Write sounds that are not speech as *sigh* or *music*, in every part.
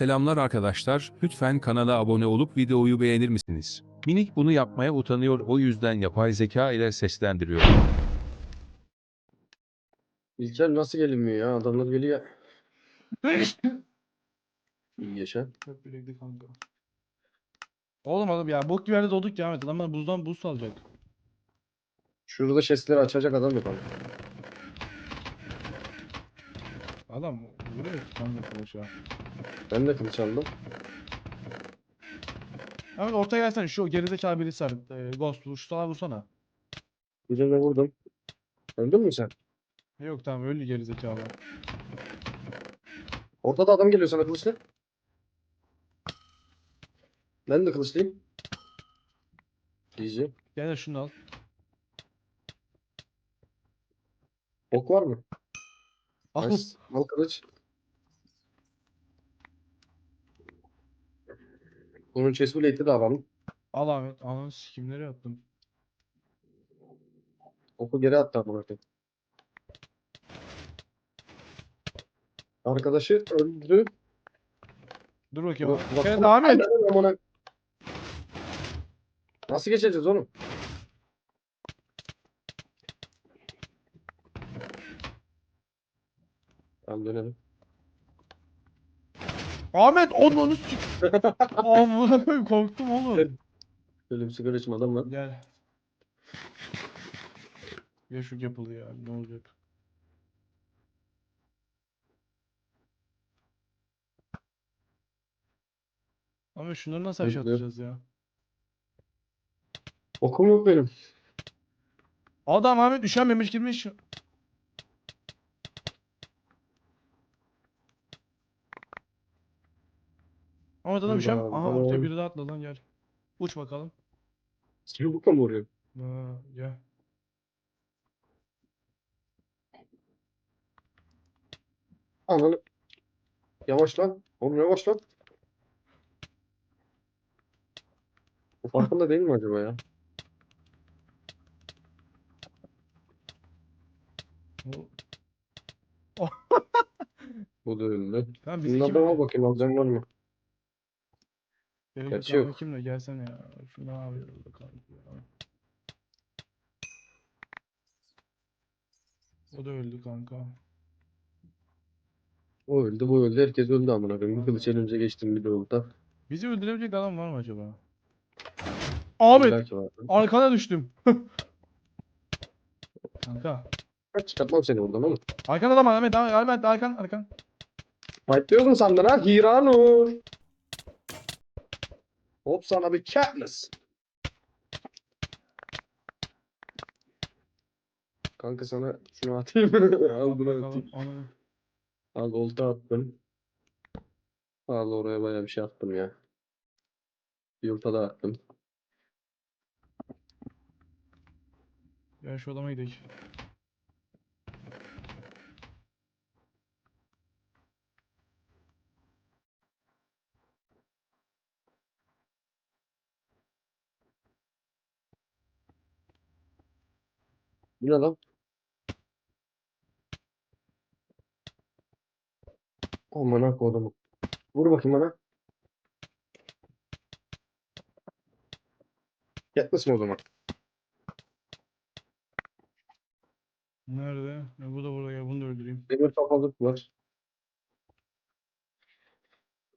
Selamlar arkadaşlar, lütfen kanala abone olup videoyu beğenir misiniz? Minik bunu yapmaya utanıyor o yüzden yapay zeka ile seslendiriyor. İlker nasıl gelinmiyor ya? Adamlar geliyor. *laughs* İyi yaşa. Hep birlikte kanka. Oğlum oğlum ya bok gibi yerde doğduk ya Ahmet. Adamlar buzdan buz salacak. Şurada chestleri açacak adam yok abi. Adam vuruyor kanka kılıça. Ben de kılıç aldım. Ahmet ortaya gelsene şu gerizekalı birisi var. E, Ghost şu salağa vursana. Birine vurdum. Öldün mü sen? Yok tamam öldü gerizekalı. Ortada adam geliyor sana kılıçla. Ben de kılıçlıyım. Diyeceğim. Gel de şunu al. Ok var mı? Al. Nice. Al kılıç. Bunun chest plate'i de alalım. Al Ahmet. Ananı sikim nereye attım? Oku geri attı amına koyayım. Arkadaşı öldü. Dur bakayım. Bak- bak- Gel Ahmet. Amına- Nasıl geçeceğiz oğlum? Tamam dönelim. Ahmet onu sik. *laughs* Amına koyayım korktum oğlum. Böyle bir sigara içme adam var. Gel. Ya şu yapılıyor ya ne olacak? Ama şunları nasıl aşağı Bekle. atacağız ya? Okum yok benim. Adam Ahmet üşenmemiş girmiş. Ahmet adam Dur üşen... bakalım, Aha ortaya biri daha atladı lan gel. Uç bakalım. Yumrukla mı vuruyor? Ha, gel. Ananı. Yavaş lan. Oğlum yavaş lan. O farkında değil mi acaba ya? O- *laughs* Bu da öldü. Tamam biz bakayım alacağım var mı? Gerek Gerçi yok. Kimle gelsene ya. Şu ne yapıyor bakalım. ya. O da öldü kanka. O öldü bu öldü. Herkes öldü amına koyayım. Kılıç elimize geçtim bir de oldu. Bizi öldürebilecek adam var mı acaba? Ahmet! Var. Arkana düştüm. *laughs* kanka. Kaç çıkartmam seni buradan oğlum. Arkan adam Ahmet. Ahmet, arkan arkan. Fightlıyoruz mu sandın ha? Hiranur. Hop sana bir Katniss. Kanka sana şunu atayım. *laughs* Al bunu atayım. Onu... Al olta attım. Al oraya bayağı bir şey attım ya. Yumurta da attım. Ya şu adama gidelim. Ne lan? Amına kodumu. Vur bakayım bana. Mi o zaman? Nerede? Ya bu da burada ya bunu da öldüreyim. Demir kafalık var.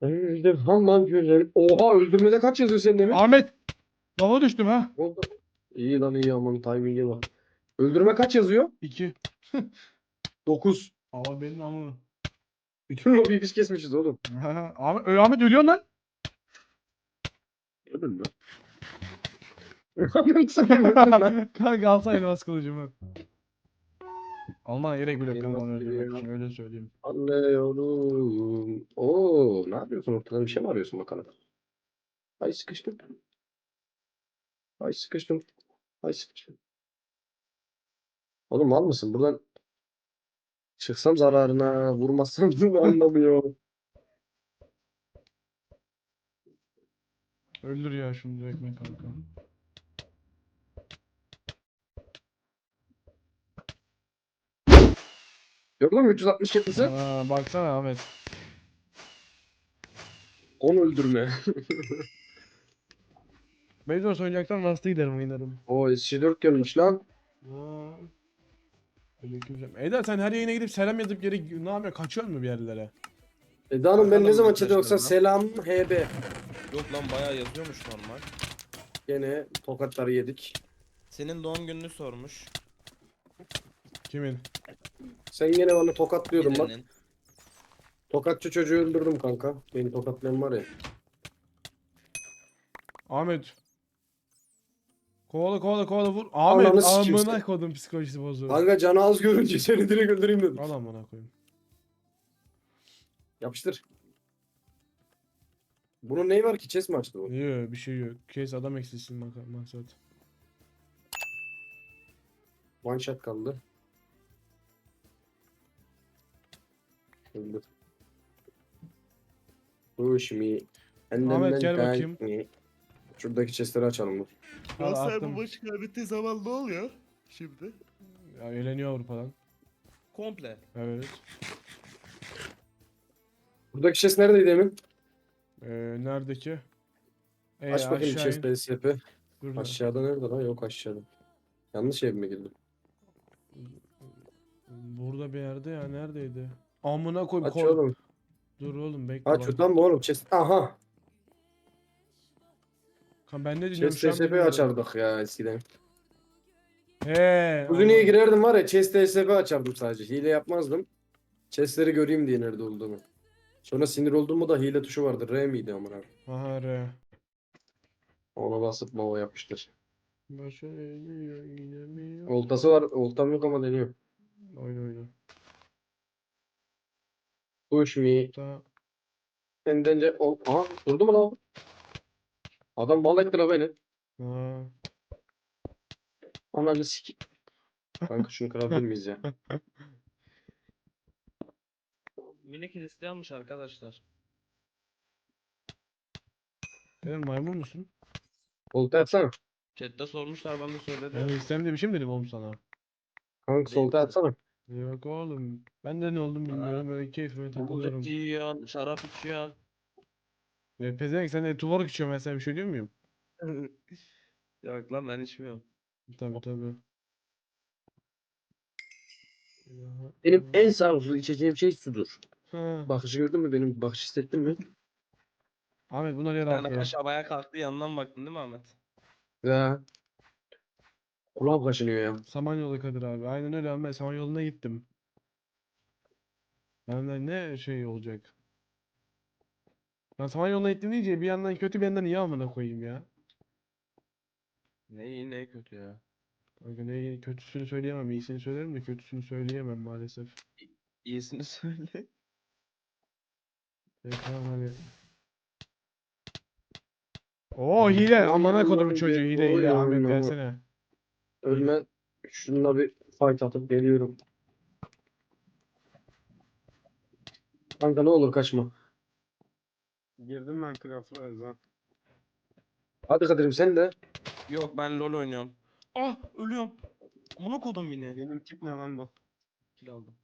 Öldüm hamam güzel. Oha öldürmede kaç yazıyor senin Demir? Ahmet! Lava düştüm ha. Oldu. İyi lan iyi aman timing'e bak. Öldürme kaç yazıyor? 2. 9. *laughs* Ama benim ama. Bütün lobiyi biz kesmişiz oğlum. *laughs* Ahmet, Ö- Ahmet ölüyor lan. Öldün *laughs* mü? Kanka alsana az kılıcımı. Alman yere güle Benim kanka onu öldürmek için öyle söyleyeyim. Anlıyorum. Oo, ne yapıyorsun ortada bir şey mi arıyorsun bakalım? Ay sıkıştım. Ay sıkıştım. Ay sıkıştım. Oğlum mal mısın? Buradan çıksam zararına, vurmazsam *laughs* anlamıyor. Öldür ya şunu direkt ben kanka. Gördün mü 360 70'i? Aa, baksana Ahmet. 10 öldürme. *laughs* Bezos oynayacaksan Rust'a giderim oynarım. o SC4 gelmiş lan. Ha. Aleykümselam. Eda sen her yayına gidip selam yazıp geri ne yapıyorsun? Kaçıyor mu bir yerlere? Eda Hanım ben ne Bakalım zaman chat'e yoksa selam HB. Yok lan bayağı yazıyormuş normal. Gene tokatları yedik. Senin doğum gününü sormuş. Kimin? Sen gene bana tokatlıyordun bak. Birinin. Tokatçı çocuğu öldürdüm kanka. Beni tokatlayan var ya. Ahmet. Kovala kovala kovala vur. Ahmet Ananı sikeyim amına seni. kodum psikolojisi bozuyor. Kanka canı az görünce seni direkt öldüreyim dedim. Al amına koyayım. Yapıştır. Bunun neyi var ki? Chess mi açtı bu? Yok bir şey yok. Kes adam eksilsin mak- maksat. One shot kaldı. Öldü. Push me. And Ahmet, gel bakayım. me. Şuradaki chestleri açalım. Al, Galatasaray attım. bu maçı kaybettiği zaman ne oluyor? Şimdi. Ya, eğleniyor Avrupa'dan. Komple. Evet. Buradaki chest neredeydi Emin? Ee, neredeki? ki? Ee, Aç bakayım aşağı in. chest SCP. Burada. Aşağıda nerede lan? Yok aşağıda. Yanlış ev mi girdim? Burada bir yerde ya neredeydi? Amına koyayım. Aç kol- oğlum. Dur oğlum bekle Aç bak. şuradan mı oğlum? Chest. Aha. Kan ben ne dinliyorum Chest şu an SCP bilmiyorum. açardık ya eskiden. He. Uzunluğe aman. girerdim var ya chest SCP açardım sadece. Hile yapmazdım. Chestleri göreyim diye nerede olduğunu. Sonra sinir olduğumu da hile tuşu vardı. R miydi amına? Aha re. Ona basıp mava yapmıştır. Başa eğiliyor inemiyor. Oltası var. Oltam yok ama deniyor. Oyna oyna. Push me. Daha Senden de... Ol... Aha durdu mu lan? Adam bal etti la beni. ha. Ananı sik. *laughs* Kanka şunu kırabilir miyiz ya? Minik liste almış arkadaşlar. Sen maymun musun? Olta atsana. Chat'te sormuşlar ben de söyledim. Ben istem bir şey dedim oğlum sana? Kanka solta atsana. Yok oğlum. Ben de ne oldum bilmiyorum. Böyle keyfime takılıyorum. Bulut yiyorsun, şarap içiyorsun. Ve pezevenk sen de tuvarak içiyorsun ben sana bir şey diyor muyum? *laughs* Yok lan ben içmiyorum. Tabii tabii. Benim en sağlıklı içeceğim şey sudur. Ha. Bakışı gördün mü? Benim bakış hissettin mi? Ahmet bunlar yer Yani altı. aşağıya kalktı yandan baktın değil mi Ahmet? Ya. Kulağım kaşınıyor ya. Samanyolu Kadir abi. Aynen öyle ben Samanyolu'na gittim. Benden ne şey olacak? Ben Samanyolu'na gittim deyince bir yandan kötü bir yandan iyi amına koyayım ya. Ne iyi ne kötü ya. Kanka ne kötüsünü söyleyemem, iyisini söylerim de kötüsünü söyleyemem maalesef. İyisini *laughs* söyle. E tamam hadi. Oo hile amına kodumun çocuğu hile hile Ahmet versene. Ölme. Şununla bir fight atıp geliyorum. Kanka ne olur kaçma. Girdim ben craft'a Ezan. Hadi Kadir'im sen de. Yok ben LoL oynuyorum. Ah ölüyorum. Bunu kodum yine. Benim tip ne lan bu? Kill aldım.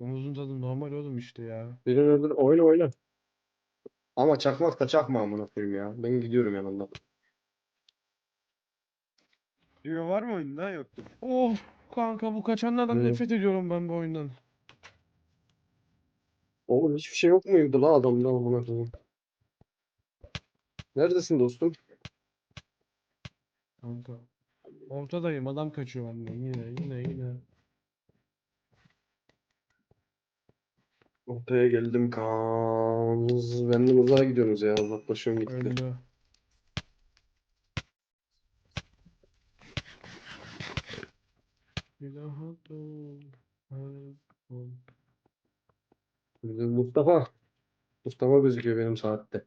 Domuzun tadı normal oğlum işte ya. Birini öldür. Oyna oyna. Ama çakmak da çakma amına koyayım ya. Ben gidiyorum yanından. Diyor var mı oyunda? Yoktur. Of kanka bu kaçanlardan Evet. nefret ediyorum ben bu oyundan. Oğlum hiçbir şey yok muydu la adamda amına koyayım? Neredesin dostum? Kanka. Ortadayım adam kaçıyor benden yine yine yine. Ortaya geldim kans. Benden uzağa gidiyorsunuz ya. Uzaklaşıyorum gitti. Öldü. Hayır. Mustafa. Mustafa gözüküyor benim saatte.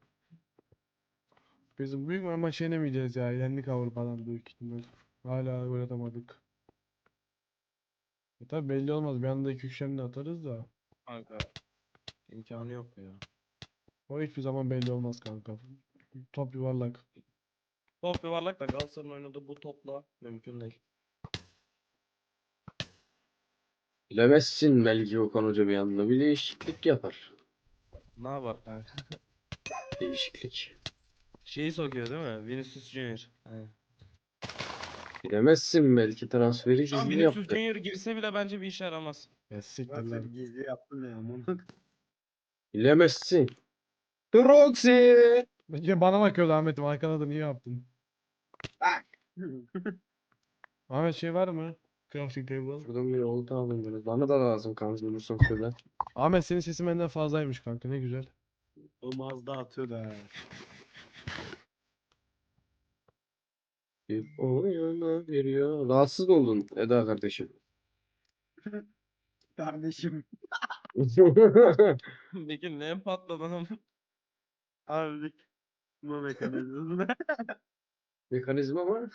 Biz büyük maç yenemeyeceğiz ya. Yendik Avrupa'dan büyük ihtimal. Hala gol atamadık. E tabi belli olmaz. Bir anda iki üçten de atarız da. Kanka. İmkanı yok ya. O hiçbir zaman belli olmaz kanka. Top yuvarlak. Top yuvarlak da Galatasaray'ın oynadığı bu topla mümkün değil. Bilemezsin belki Okan Hoca bir anda bir değişiklik yapar. Ne yapar kanka? *laughs* Değişiklik. Şeyi sokuyor değil mi? Vinicius Junior. Aynen. Bilemezsin belki transferi Şu an gizli Vinicius yaptı. Junior girse bile bence bir işe yaramaz. Ya siktir lan. gizli yaptım ya bunu. Bilemezsin. Troxy. Bence bana bakıyordu Ahmet'im arkada da niye yaptın? Ahmet şey var mı? Crafting table. Şuradan bir olta alayım böyle. Bana da lazım kanka bulursan söyle. Ahmet senin sesin benden fazlaymış kanka ne güzel. O Mazda atıyor da. Bir oyuna veriyor. Rahatsız oldun Eda kardeşim? *laughs* Kardeşim. *laughs* Peki ne patladı ama? Abi. Bu mekanizması. Mekanizma var.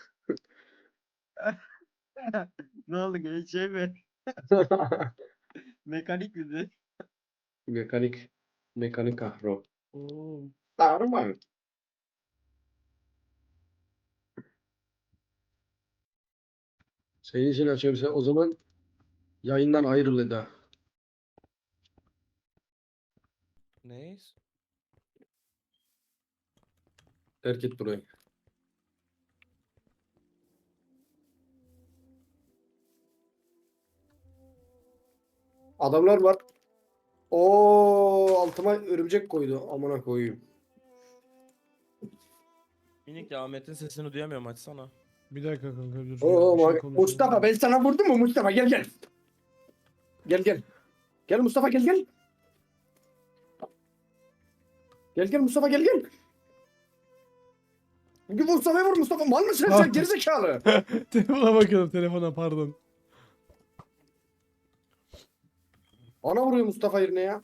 *laughs* ne oldu şey mi? *laughs* Mekanik bizi. Mekanik. Mekanik kahro. Oo. Darma. Senin için açıyorum sen. O zaman yayından ayrıl Eda. Neyiz? Terk et burayı. Adamlar var. O altıma örümcek koydu. Amına koyayım. Minik ya Ahmet'in sesini duyamıyorum açsana. Bir dakika kanka dur. Oo, bir şey Mustafa ben sana vurdum mu Mustafa gel gel. Gel gel. Gel Mustafa gel gel. Gel gel Mustafa gel gel. Bir Mustafa'ya vur Mustafa. Mal mısın sen gerizekalı? *laughs* Telefona bakıyorum telefona pardon. Ana vuruyor Mustafa yerine ya.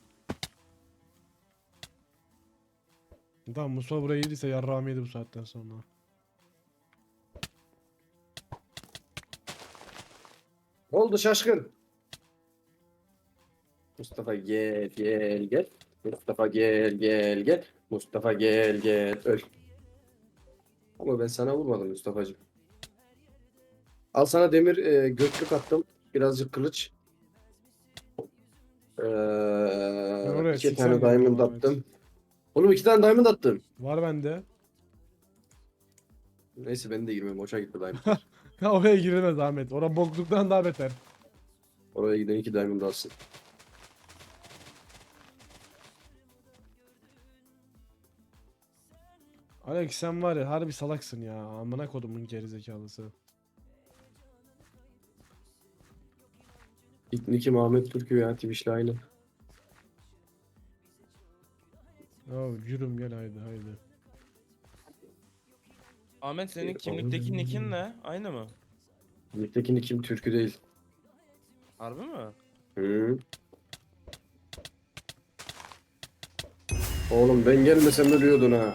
Tamam Mustafa buraya girdiyse yarrağımı yedi bu saatten sonra. Ne oldu şaşkın? Mustafa gel gel gel. Mustafa gel gel gel. Mustafa gel gel öl. Ama ben sana vurmadım Mustafa'cığım. Al sana demir e, göklük attım. Birazcık kılıç. Ee, oraya iki tane diamond Ahmet. attım. Oğlum iki tane diamond attım. Var bende. Neyse ben de girmem. Boşa gitti diamond. *laughs* Ha oraya girilmez Ahmet. Ora bokluktan daha beter. Oraya giden iki diamond alsın. Alex sen var ya harbi salaksın ya. Amına kodumun gerizekalısı. İlk Niki Ahmet Türkü ya Twitch'le aynı. Ya yürüm gel haydi haydi. Ahmet senin Ee, kimlikteki nickin ne? Aynı mı? Nick'teki Nick'im Türkü değil. Harbi mi? Hı. Oğlum ben gelmesem ölüyordun ha.